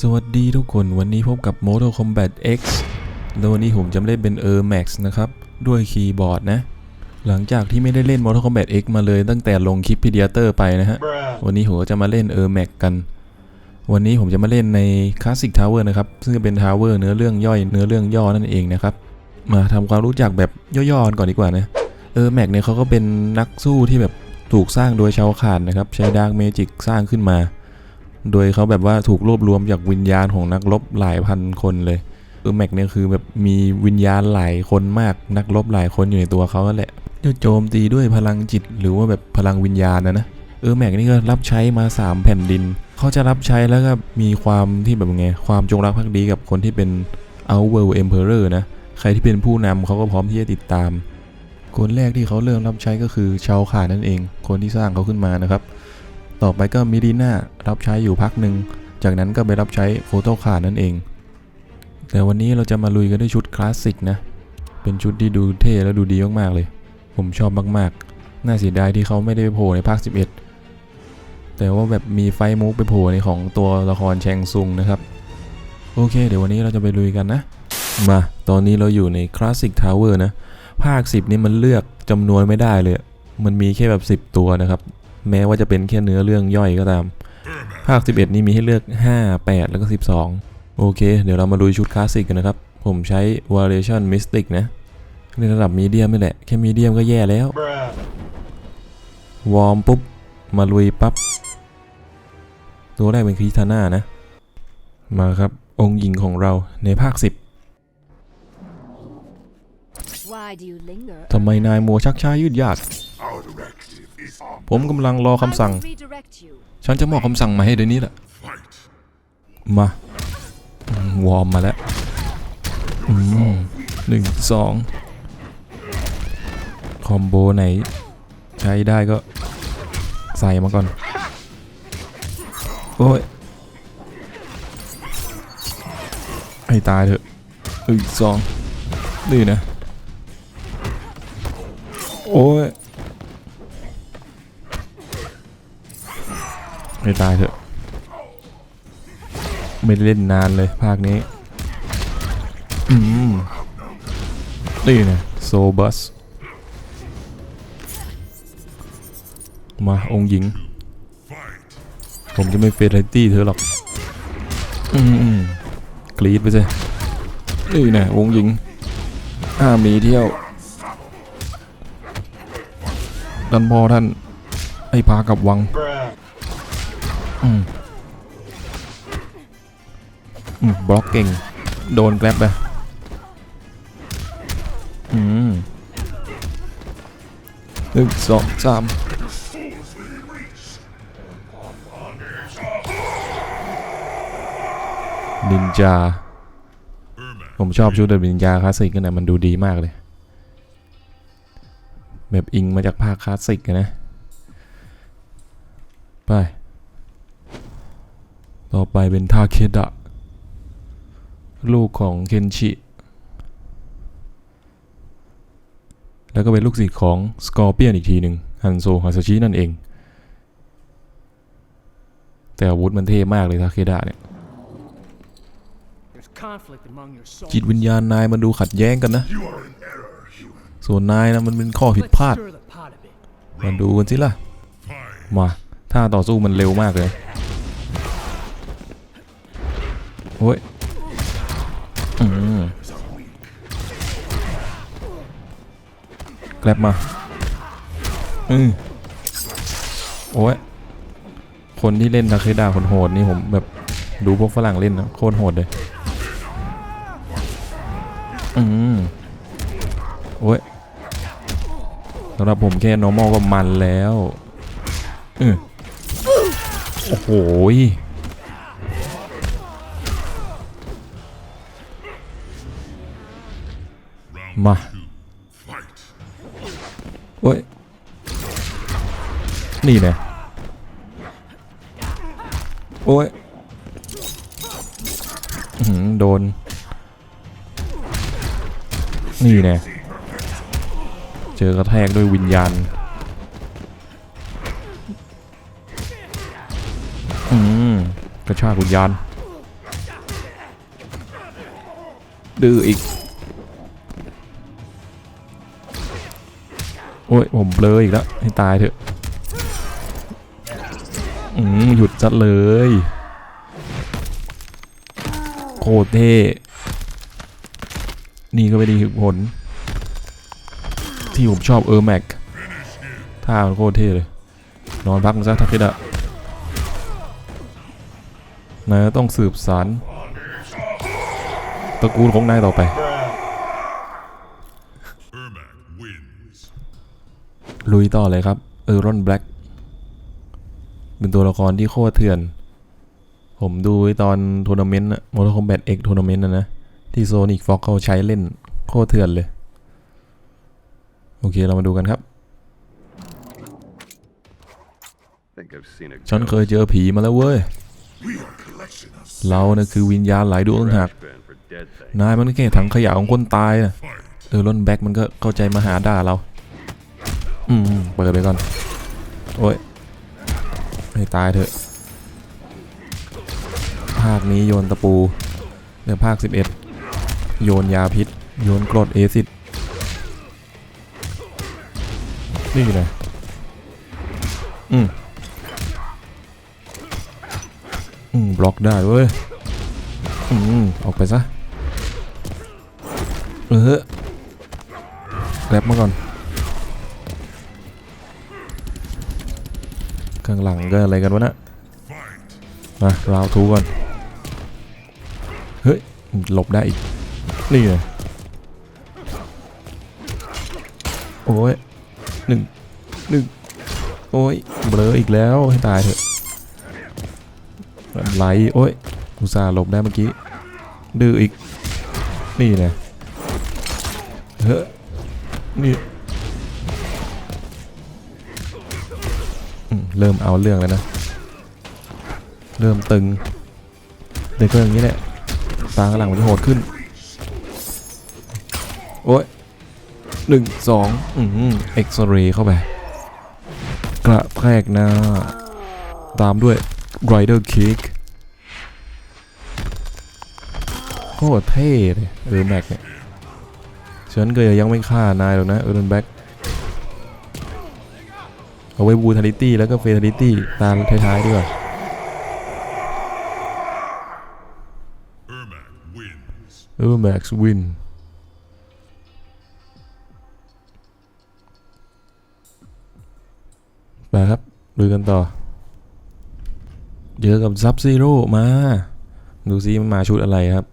สวัสดีทุกคนวันนี้พบกับ Mortal Kombat X แล้ววันนี้ผมจะมาเล่นเป็น Air Max นะครับ ด้วยคีย์บอร์ดนะ หลังจากที่ไม่ได้เล่น Mortal Kombat X มาเลยตั้งแต่ลงคลิป Pediator ไปนะฮะ วันนี้ผมก็จะมาเล่น Air Max กัน วันนี้ผมจะมาเล่นใน Classic Tower นะครับ ซึ่งเป็น Tower เนื้อเรื่องย่อยเนื้อเรื่องย่อนั่นเองนะครับ มาทำความรู้จักแบบย่อๆกันก่อนดีกว่านะเออแม็กเนี่ยเขาก็เป็นนักสู้ที่แบบถูกสร้างโดยชาวขานนะครับ ใช้ดาร์กเมจิกสร้างขึ้นมา โดยเขาแบบว่าถูกรวบรวมจากวิญญาณของนักรบหลายพันคนเลยเออแม็กเนี่ยคือแบบมีวิญญาณหลายคนมากนักรบหลายคนอยู่ในตัวเขานั่นแหละจะโจมตีด้วยพลังจิตหรือว่าแบบพลังวิญญาณนะนะเออแม็กนี่ก็รับใช้มา 3 แผ่นดิน เขาจะรับใช้แล้วก็มีความที่แบบไงความจงรักภักดีกับคนที่เป็น Outworld Emperor นะ ใครที่เป็นผู้นำเขาก็พร้อมที่จะติดตาม คนแรกที่เขาเริ่มรับใช้ก็คือชาวขานั่นเอง คนที่สร้างเขาขึ้นมานะครับ ต่อไปก็มิดีน่ารับใช้อยู่พักหนึ่ง จากนั้นก็ไปรับใช้โฟโต้คานั่นเอง แต่วันนี้เราจะมาลุยกันด้วยชุดคลาสสิกนะ เป็นชุดที่ดูเท่และดูดีมากๆเลย ผมชอบมากๆ น่าเสียดายที่เขาไม่ได้ไปโผล่ในภาค 11 แต่ว่าแบบมีไฟมูฟไปโผล่ในของตัวละครแชงซุงนะครับ โอเค เดี๋ยววันนี้เราจะไปลุยกันนะ มา ตอนนี้เราอยู่ในคลาสสิกทาวเวอร์นะ ภาค 10 นี่มันเลือกจำนวนไม่ได้เลย มันมีแค่แบบ 10 ตัวนะครับ แม้ว่าจะเป็นแค่เนื้อเรื่องย่อยก็ตาม ภาค 11 นี่มีให้เลือก 5 8 แล้วก็ 12 โอเค เดี๋ยวเรามาลุยชุดคลาสสิกกันนะครับ ผมใช้ Variation Mystic นะ ในระดับมีเดียมนี่แหละ แค่มีเดียมก็แย่แล้ว วอร์มปุ๊บ มาลุยปั๊บ ตัวแรกเป็นคิทาน่านะ มาครับ องค์หญิงของเราในภาค 10 Why do you linger? ทำไมนายมัวชักช้ายืดยาด Our directive is ผมกำลังรอคำสั่ง I will redirect you. ฉันจะมอบคำสั่งมาให้เดี๋ยวนี้แหละ fight. มาอืมวอร์มมาแล้วอืมหนึ่งสองคอมโบไหน ใช้ได้ก็ใส่มาก่อน โอ้ยให้ตายเถอะหนึ่งสองนี่นะ โอ้ย ให้ตายเถอะ ไม่ได้เล่นนานเลยภาคนี้นี่นะโซบัส มาองค์หญิง ผมจะไม่เฟรนตี้เธอหรอกกรีดไปสินี่นะองค์หญิงห้ามหนีเที่ยวท่านพ่อท่านให้พากลับวัง บล็อกเก่ง โดนแกร็บไปอืมหนึ่งสองสามนินจา ผมชอบชุดแบบนินจาคลาสสิกกันนะมันดูดีมากเลย แบบอิงมาจากภาคคลาสสิกนะ ไป ต่อไปเป็นทาเคดะ ลูกของเคนชิ แล้วก็เป็นลูกศิษย์ของสกอร์เปียนอีกทีหนึ่งฮันโซฮาซาชินั่นเอง แต่อาวุธมันเท่มากเลยทาเคดะเนี่ย There's conflict among your souls. จิตวิญญาณนายมันดูขัดแย้งกันนะ You are in error, human. ส่วนนายนะมันเป็นข้อผิด Let's พลาด stir the pot a bit. มาดูกันสิล่ะ Fine. มาท่าต่อสู้มันเร็วมากเลย โอ้ยอืมแกลบมา อืมโอ้ย คนที่เล่นทาเคดาคนโหดนี่ผมแบบดูพวกฝรั่งเล่นนะโคตรโหดเลย อืมโอ้ยสำหรับผมแค่ normal ก็มันแล้ว อือโอ้โห มาโอ้ย นี่นะโอ้ยหือโดน นี่นะเจอกระแทกด้วยวิญญาณอืมกระชากวิญญาณดื้ออีก อ้ยผมเบลออีกแล้วให้ตายเถอะอืมหยุดจัดเลยโคตรเท่นี่ก็ไม่ดีผล ที่ผมชอบเออร์แม็กท่ามันโคตรเท่เลย นอนพักซะทักคิดะนายต้องสืบสารตระกูลของนายต่อไป ลุยต่อเลยครับเออรอนแบล็กเป็นตัวละครที่โคตรเถื่อน ผมดูตอนทัวร์นาเมนต์อะมอเตอร์คอมแบทเอ็กทัวร์นาเมนต์นะนะ ที่โซนิกฟ็อกเขาใช้เล่นโคตรเถื่อนเลย โอเคเรามาดูกันครับ ฉันเคยเจอผีมาแล้วเว้ย เรานะคือวิญญาณหลายดวงหากนายมันแค่ถังขยะของคนตายนะเออรอนแบ็กมันก็เข้าใจมาหาด่าเรา อืมเปิดไปก่อน โอ้ยให้ตายเถอะ ภาคนี้โยนตะปูเดี๋ยวภาค 11 โยนยาพิษ โยนกรดเอซิดนี่นะอืมอืมบล็อกได้เว้ย อืมออกไปซะ เออแกร็บมาก่อน ข้างหลังก็อะไรกันวะนะมาราวทูก่อนเฮ้ยหลบได้อีกนี่เลยโอ้ยหนึ่งหนึ่งโอ้ยเบลออีกแล้วให้ตายเถอะไหลโอ้ยอุตส่าห์หลบได้เมื่อกี้ดื้ออีกนี่นะเฮ้ยนี่ เริ่มเอาเรื่องแล้วนะ เริ่มตึงเด็กก็อย่างนี้แหละตาข้างหลังมันโหดขึ้น โอ้ยหนึ่งสองอืมเอ็กซเรย์เข้าไป กระแทกหน้า ตามด้วยไรเดอร์คิกโคตรเท่เลยเออแม็กเนี่ยฉันก็ยังไม่ฆ่านายหรอกนะเออร์แบ็ก เอาไว้บูทาริตี้แล้วก็เฟทาริตี้ตาท้ายๆดีกว่า Ermac wins. เออแม็กซ์วินไปครับดูกันต่อ เจอกับซับซีโร่มา ดูซิมันมาชุดอะไรครับ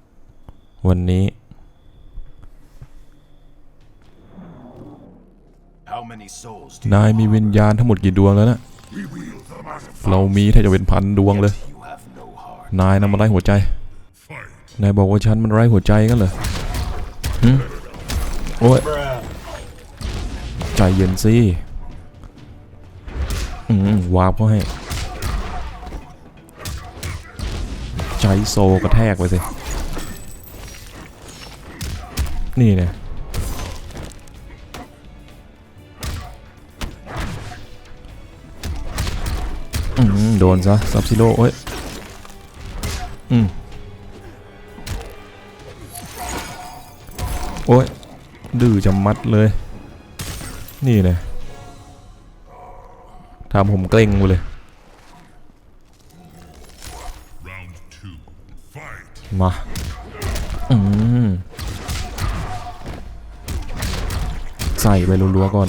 วันนี้ นายมีวิญญาณทั้งหมดกี่ดวงแล้วนะเรามีแทบจะเป็นพันดวงเลย นายนำมาไร้หัวใจ นายบอกว่าฉันมันไร้หัวใจกันเหรอหึโอ้ย ใจเย็นสิอืมวาบเขาให้ ใจโซกระแทกไปสิ นี่เนี่ย โดนซะซับซิโร่โอ้ย อืม โอ้ย ดื้อจะมัดเลย นี่เลยทำผมเกร็งไปเลยมา อืม ใส่ไปรัวๆก่อน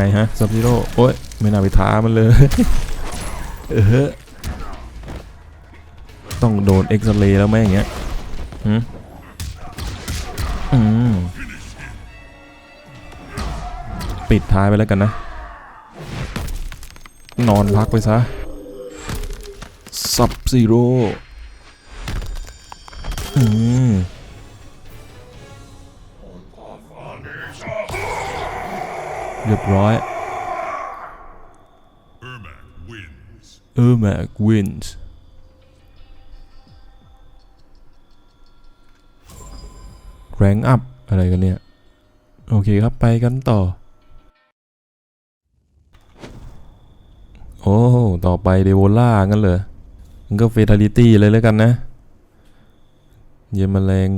ไงฮะซับซิโร่โอ้ยไม่น่าไปท้ามันเลย เออต้องโดนเอ็กซเรย์แล้วไหมอย่างเงี้ยหืมอืมปิดท้ายไปแล้วกันนะ นอนพักไปซะซับซีโร่ เรียบร้อย Ermac wins. เออแม็กวินส์แรงอัพอะไรกันเนี่ย โอเคครับไปกันต่อ โอ้ ต่อไปเดโวล่างั้นเหรอมันก็เฟทาลิตี้เลยแล้วกันนะ เยนแมลง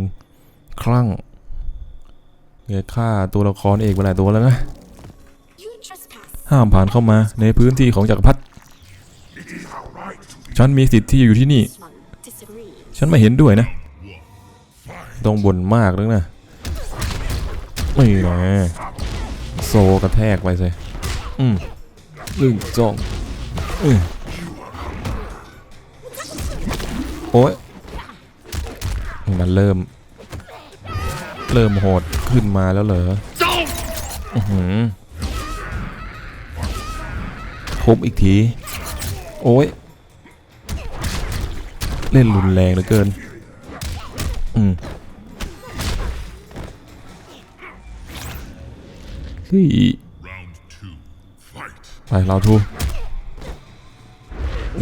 คลั่งเงยฆ่าตัวละครเอกไปหลายตัวแล้วนะ ห้ามผ่านเข้ามาในพื้นที่ของจักรพรรดิฉันมีสิทธิ์ที่อยู่ที่นี่ ฉันไม่เห็นด้วยนะ ต้องบ่นมากแล้วนะนี่นะโซกระแทกไปสิอืมหนึ่งสองอืมโอ้ยมันเริ่ม เริ่มโหดขึ้นมาแล้วเหรออือหือ ทุบอีกที โอ้ย เล่นรุนแรงเหลือเกิน อืมเฮ้ยไปเราทู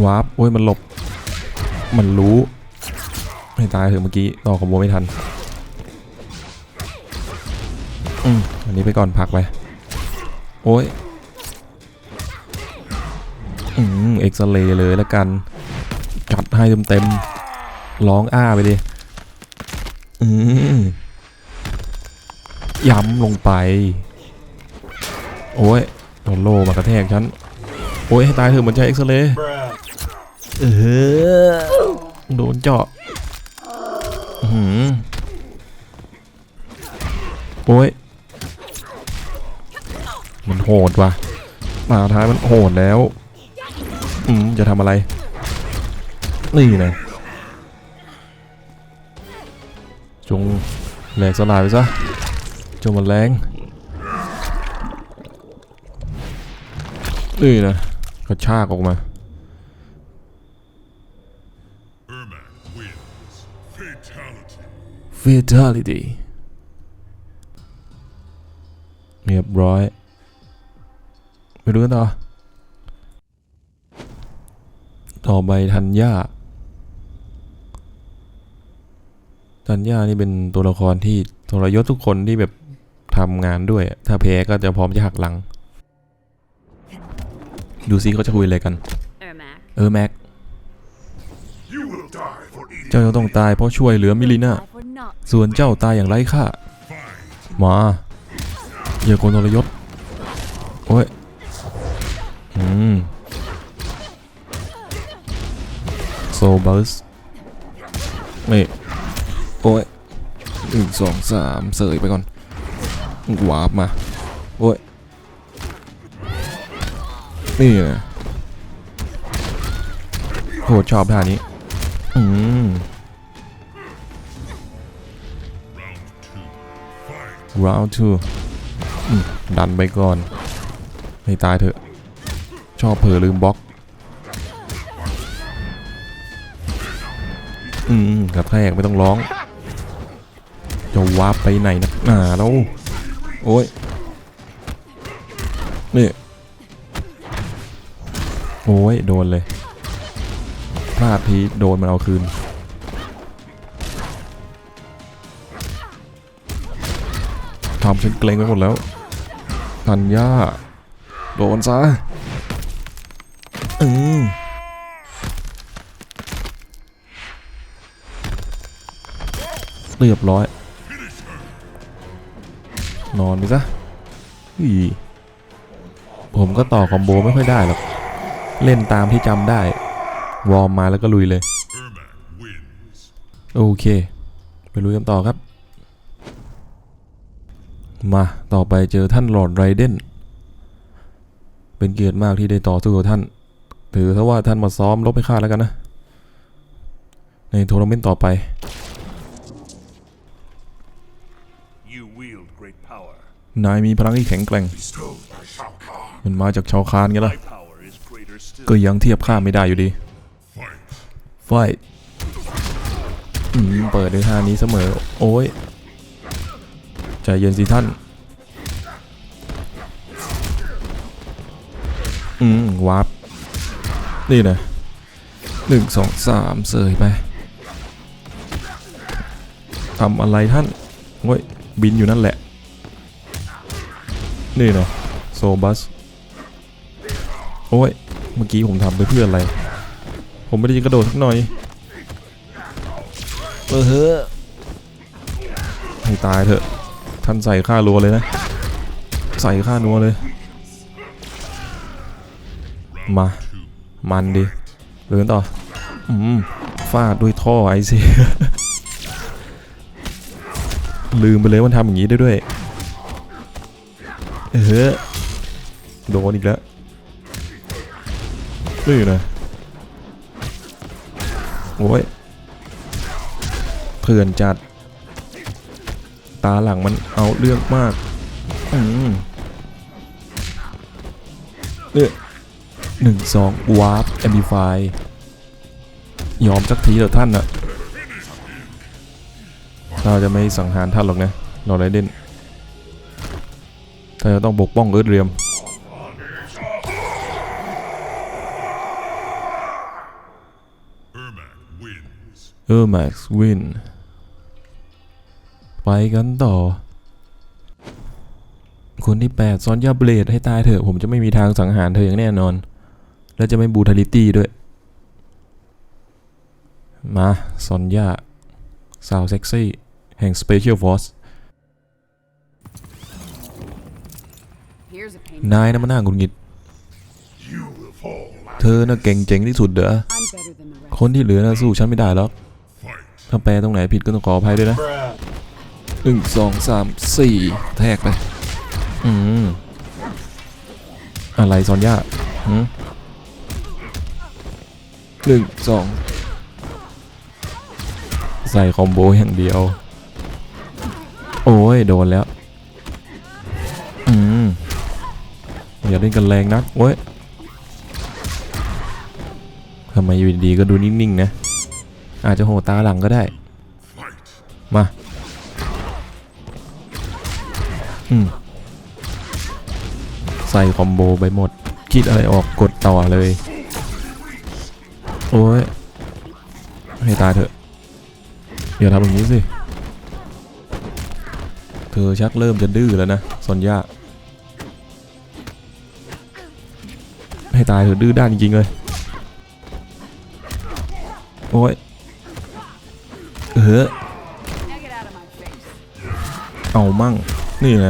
วาร์ปโอ้ย มันหลบ มันรู้ ไม่ตายถอะเมื่อกี้ต่อคอมโบไม่ทัน อืมอันนี้ไปก่อนพักไป โอ้ย เอ็กซเรย์เลยแล้วกัน จัดให้เต็มๆร้องอ้าไปดิอืมย้ำลงไป โอ้ยโดนโลมากระแทกฉัน โอ้ยให้ตายเถอะเหมือนใช้เอ็กซเรย์เออโดนเจาะหือโอ้ย มันโหดว่ะ มาท้ายมันโหดแล้ว อืมจะทำอะไร นี่นะจงแหลกสลายไปซะจงมันแรงนี่นะกระชากออกมา Ermac wins. Fatality. fatality เรียบร้อย ไปดูกันต่อ ต่อไปทัญญาทัญญานี่เป็นตัวละครที่ทรยศทุกคนที่แบบทำงานด้วย ถ้าแพ้ก็จะพร้อมจะหักหลัง ดูซิเขาจะคุยอะไรกัน Ermac. เออแม็ก You will die for eating. เจ้าจะต้องตายเพราะช่วยเหลือมิลิน่า I for not. ส่วนเจ้าตายอย่างไร้ค่า Fight. มา อย่าโกนทรยศ โอ้ย อืม บัสนี่โอ้ยหนึ่งสองสามเสยไปก่อนวาร์ปมา โอ้ย นี่นะโหชอบท่านี้ อืม round two ดันไปก่อน ให้ตายเถอะ ชอบเผลอลืมบล็อก อืมกระแทกไม่ต้องร้อง จะวาร์ปไปไหนนักหนาแล้วโอ้ยนี่โอ้ยโดนเลยพลาดทีโดนมันเอาคืนทำฉันเกรงไปหมดแล้วธัญญาโดนซะอืม เรียบร้อย นอนไปซะอีผมก็ต่อคอมโบไม่ค่อยได้หรอก เล่นตามที่จำได้ วอร์มมาแล้วก็ลุยเลย โอเค ไปลุยกันต่อครับ มาต่อไปเจอท่านหลอดไรเดนเป็นเกียรติมากที่ได้ต่อสู้กับท่าน ถือซะว่าท่านมาซ้อมรบให้ข้าแล้วกันนะ ในทัวร์นาเมนต์ต่อไป นายมีพลังที่แข็งแกร่ง Bestowed by Shao Kahn. มันมาจากชาวคานไงล่ะ My power is greater still. ก็ยังเทียบข้าไม่ได้อยู่ดี Fight. ไฟท์อืมเปิดด้วยท่านี้เสมอ โอ้ย ใจเย็นสิท่าน อืมวาร์ปนี่นะหนึ่งสองสามเสยไปทำอะไรท่านโอ้ย บินอยู่นั่นแหละ นี่นะโซบัส โอ้ย เมื่อกี้ผมทำไปเพื่ออะไร ผมไม่ได้จะกระโดดสักหน่อย เออเฮ้อให้ตายเถอะ ท่านใส่ค่ารัวเลยนะ ใส่ค่านัวเลย มา มันดิเดินต่อ อืมฟาดด้วยท่อไอซีลืมไปเลยว่าทำอย่างนี้ได้ด้วย เออโดนอีกแล้วนี่นะโอ้ยเพื่อนจัด ตาหลังมันเอาเรื่องมากอืมเนี่ยหนึ่งสองวาร์ปแอมบิฟายยอมสักทีเถอะท่านอะเราจะไม่สังหารท่านหรอกนะ เราไรเด่น แต่จะต้องปกป้องเอิร์ธเรียม Ermac wins. เออแม็กซ์วิน ไปกันต่อ คนที่ 8ซอนยาเบลดให้ตายเถอะ ผมจะไม่มีทางสังหารเธออย่างแน่นอน และจะไม่บูทาลิตี้ด้วย มาซอนยาสาวเซ็กซี่ แห่ง Special Force นายนะมันน่าหงุดหงิด เธอน่ะเก่งเจ๋งที่สุดเด้อคนที่เหลือน่ะสู้ฉันไม่ได้หรอกถ้าแปลตรงไหนผิดก็ต้องขออภัยด้วยนะหนึ่งสองสามสี่แทกไป อืม อะไรซอนย่าหนึ่งสองใส่คอมโบอย่างเดียว โอ้ย โดนแล้ว อย่าเล่นกันแรงนักเว้ยทำไมอยู่ดีๆก็ดูนิ่งๆนะ อาจจะโหตาหลังก็ได้ มาอืมใส่คอมโบไปหมด คิดอะไรออกกดต่อเลย โอ้ย ให้ตายเถอะ อย่าทำอย่างนี้สิ เธอชักเริ่มจะดื้อแล้วนะซอนย่า ให้ตายเถอะดื้อด้านจริงๆเลย โอ้ย เออเอามั่ง นี่ไง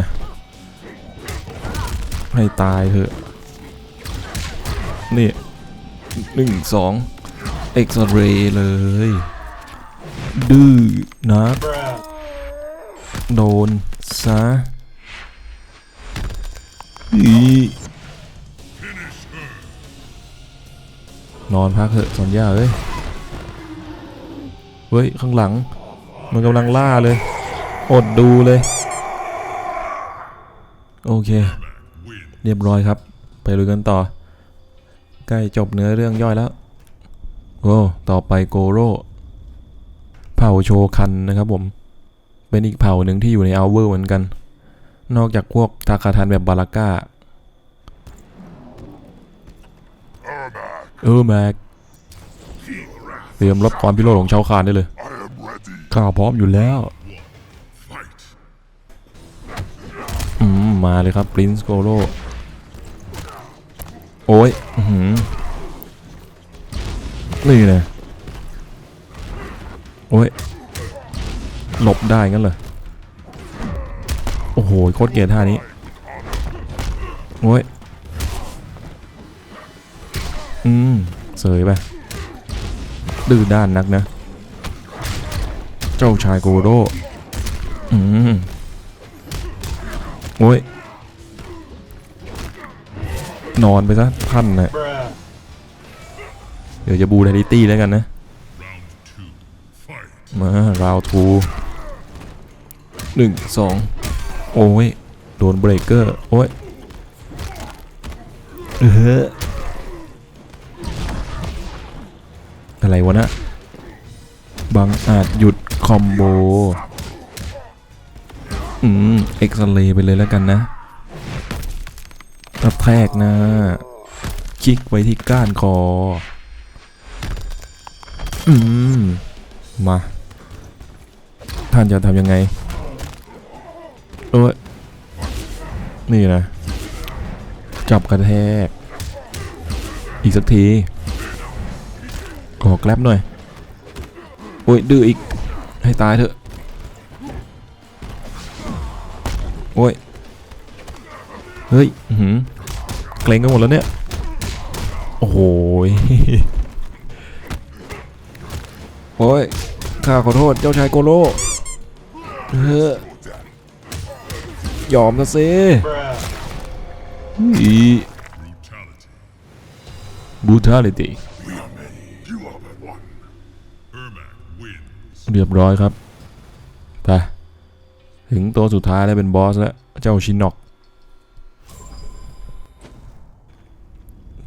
ให้ตายเถอะ นี่หนึ่งสองเอ็กซเรย์เลย ดื้อนักโดนซะอี นอนพักเถอะสอนย่าเอ้ย เฮ้ย ข้างหลัง มันกำลังล่าเลย อดดูเลย โอเค เรียบร้อยครับ ไปลุยกันต่อ ใกล้จบเนื้อเรื่องย่อยแล้วโอ้ต่อไปโกโร่เผ่าโชคันนะครับผม เป็นอีกเผ่าหนึ่งที่อยู่ในอัลเวอร์เหมือนกัน นอกจากพวกทาคาทันแบบบาลาก้า เออแม็กเตรียมรับความพิโรธของชาวคานได้เลยข้าพร้อมอยู่แล้วอืมมาเลยครับปรินซ์โกโรโอ้ยอื้อหือนี่นะโอ้ยหลบได้งั้นเหรอโอ้โหโคตรเกลียดท่านี้โอ้ย อืมเสยไปดื้อด้านนักนะ เจ้าชายโกโรอืมโอ้ย นอนไปซะท่านนะเดี๋ยวจะบูไดลิตี้แล้วกันนะ มาราวทูหนึ่งสองโอ้ย โดนเบรกเกอร์ โอ้ย เออ อะไรวะนะบังอาจหยุดคอมโบ อืม เอ็กซเรย์ไปเลยแล้วกันนะกระแทกนะ คลิกไว้ที่ก้านคอ อืม มา ท่านจะทำยังไงเอ้ย นี่นะ จับกระแทก อีกสักที ขอแกลบหน่อย โอ้ยดื้ออีก ให้ตายเถอะ โอ้ย เฮ้ยหือเกรงกันหมดแล้วเนี่ย โอ้โหโอ้ย ข้าขอโทษเจ้าชายโกโลเออยอมนะสิอี Brutality. เรียบร้อยครับ ไป ถึงตัวสุดท้ายแล้วเป็นบอสแล้ว เจ้าชินอก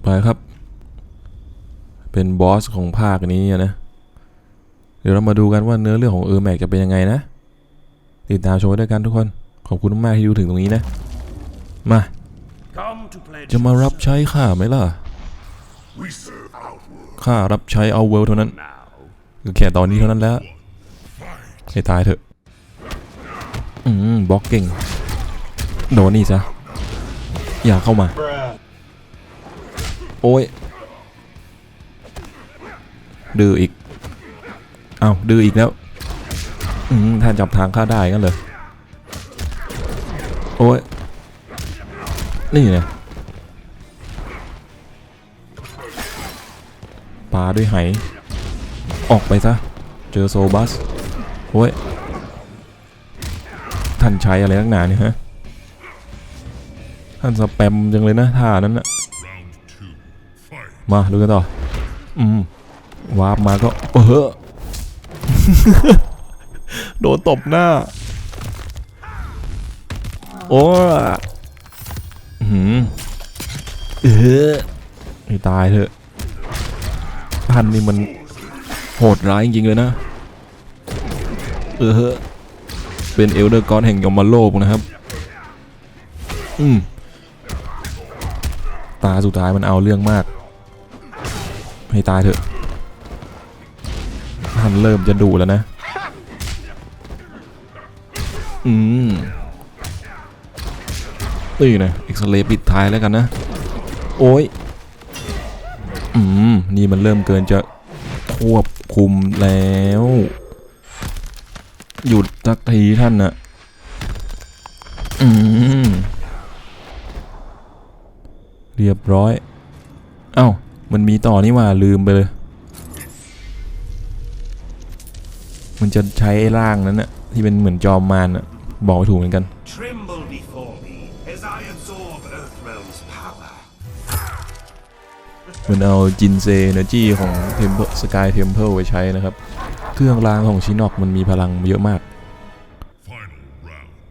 ไปครับ เป็นบอสของภาคนี้นะ เดี๋ยวเรามาดูกันว่าเนื้อเรื่องของเออร์แม็กจะเป็นยังไงนะ ติดตามชมด้วยกันทุกคน ขอบคุณมากที่ดูถึงตรงนี้นะ มา จะมารับใช้ข้าไหมล่ะข้ารับใช้เอาเวลเท่านั้นก็แค่ตอนนี้เท่านั้นแล้ว ให้ตายเถอะ อืมบล็อกเก่ง โดนนี่ซะ อย่าเข้ามา โอ้ย ดื้ออีก เอาดื้ออีกแล้ว อืมท่านจับทางข้าได้กันเลย โอ้ย นี่ไงปาด้วยไห ออกไปซะ เจอโซบัส โอ้ย ท่านใช้อะไรนักหนาเนี่ยฮะ ท่านสแปมจังเลยนะท่านั้นนะมาดูกันต่อ อืม วาร์ปมาก็เออโดนตบหน้า โอ้อื้อหืมเออให้ตายเถอะท่านนี่มันโหดร้ายจริงๆเลยนะ ออเป็นเอลเดอร์กอนแห่งยมโลกนะครับ อืม ตาสุดท้ายมันเอาเรื่องมาก ให้ตายเถอะท่านเริ่มจะดุแล้วนะ อืมนี่นะเอ็กซเรย์ปิดท้ายแล้วกันนะ โอ้ย อืม นี่มันเริ่มเกินจะควบคุมแล้ว หยุดสักทีท่านนะอืมเรียบร้อย เอ้า มันมีต่อนี่หว่าลืมไปเลย มันจะใช้ไอ้ร่างนั้นน่ะที่เป็นเหมือนจอมมารน่ะบอกไม่ถูกเหมือนกัน Tremble before me as I absorb Earthrealm's power. มันเอาจินเซเนจีของเทมเพสกายเทมเพลไปใช้นะครับ เครื่องรางของชินอกมันมีพลังเยอะมาก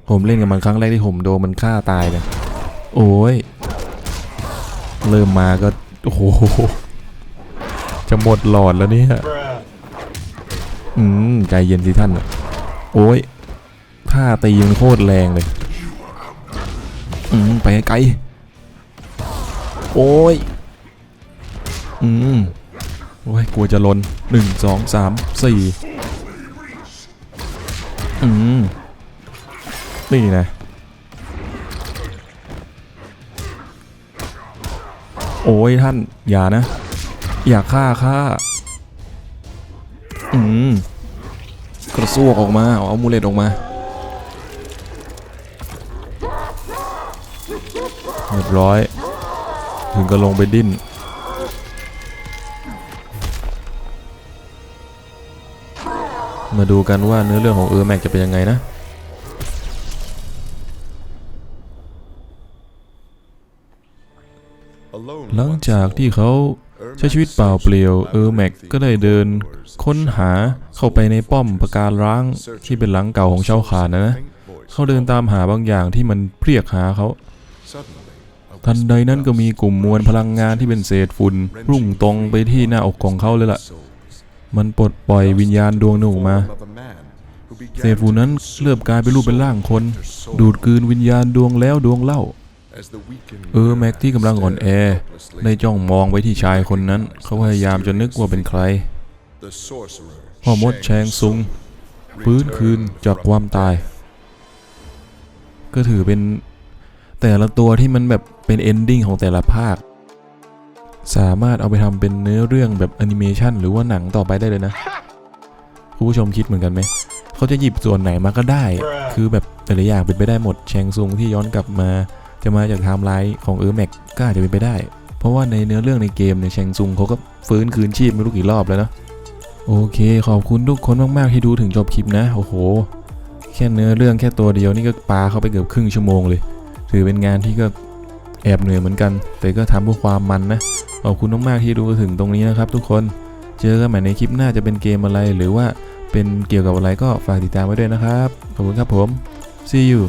ผมเล่นกับมันครั้งแรกที่ผมโดนมันฆ่าตายเลยโอ้ย เริ่มมาก็ โอ้โห จะหมดหลอดแล้วเนี่ย อืม ใจเย็นสิท่าน โอ้ยท่าตีมันโคตรแรงเลย อืม ไปไกล โอ้ย อืม โอ้ยกลัวจะลนหนึ่งสองสามสี่อืมนี่นะ โอ้ยท่าน อย่านะ อย่าฆ่าฆ่าอืมกระซวกออกมาเอาอามูเลตออกมาเรียบร้อย ถึงก็ลงไปดิ้น มาดูกันว่าเนื้อเรื่องของเออร์แม็กจะเป็นยังไงนะหลังจากที่เขาใช้ชีวิตเปล่าเปลี่ยวเออร์แม็กก็ได้เดินค้นหาเข้าไปในป้อมปราการร้างที่เป็นหลังเก่าของชาวขานนะนะเขาเดินตามหาบางอย่างที่มันเรียกหาเขาทันใดนั้นก็มีกลุ่มมวลพลังงานที่เป็นเศษฝุ่น รุ่งตรงไปที่หน้าอกของเขาเลยล่ะ มันปลดปล่อยวิญญาณดวงหนึ่งออกมาเศษฝุ่นนั้นเริ่มกลายเป็นรูปเป็นร่างคน ดูดกลืนวิญญาณดวงแล้วดวงเล่า เออแม็กที่กำลังอ่อนแอได้จ้องมองไปที่ชายคนนั้น เขาพยายามจะนึกว่าเป็นใครพ่อมดแชงซุงฟื้นคืนจากความตาย ก็ถือเป็นแต่ละตัวที่มันแบบเป็นเอนดิ้งของแต่ละภาค สามารถเอาไปทำเป็นเนื้อเรื่องแบบแอนิเมชันหรือว่าหนังต่อไปได้เลยนะคุณผู้ชมคิดเหมือนกันไหมเขาจะหยิบส่วนไหนมาก็ได้ คือแบบแต่ละอย่างเป็นไปได้หมดแชงซุงที่ย้อนกลับมา จะมาจากไทม์ไลน์ของเออร์แม็กก็อาจจะเป็นไปได้ เพราะว่าในเนื้อเรื่องในเกมเนี่ยแชงซุงเขาก็ฟื้นคืนชีพไม่รู้กี่รอบแล้วเนาะโอเค ขอบคุณทุกคนมากๆที่ดูถึงจบคลิปนะ โอ้โห แค่เนื้อเรื่องแค่ตัวเดียวนี่ก็ปาเข้าไปเกือบครึ่งชั่วโมงเลย ถือเป็นงานที่ก็ แอบเหนื่อยเหมือนกัน แต่ก็ทำเพื่อความมันนะ ขอบคุณมากๆที่ดูถึงตรงนี้นะครับ ทุกคน เจอกันใหม่ในคลิปหน้าจะเป็นเกมอะไรหรือว่าเป็นเกี่ยวกับอะไรก็ฝากติดตามไว้ด้วยนะครับ ขอบคุณครับผม see you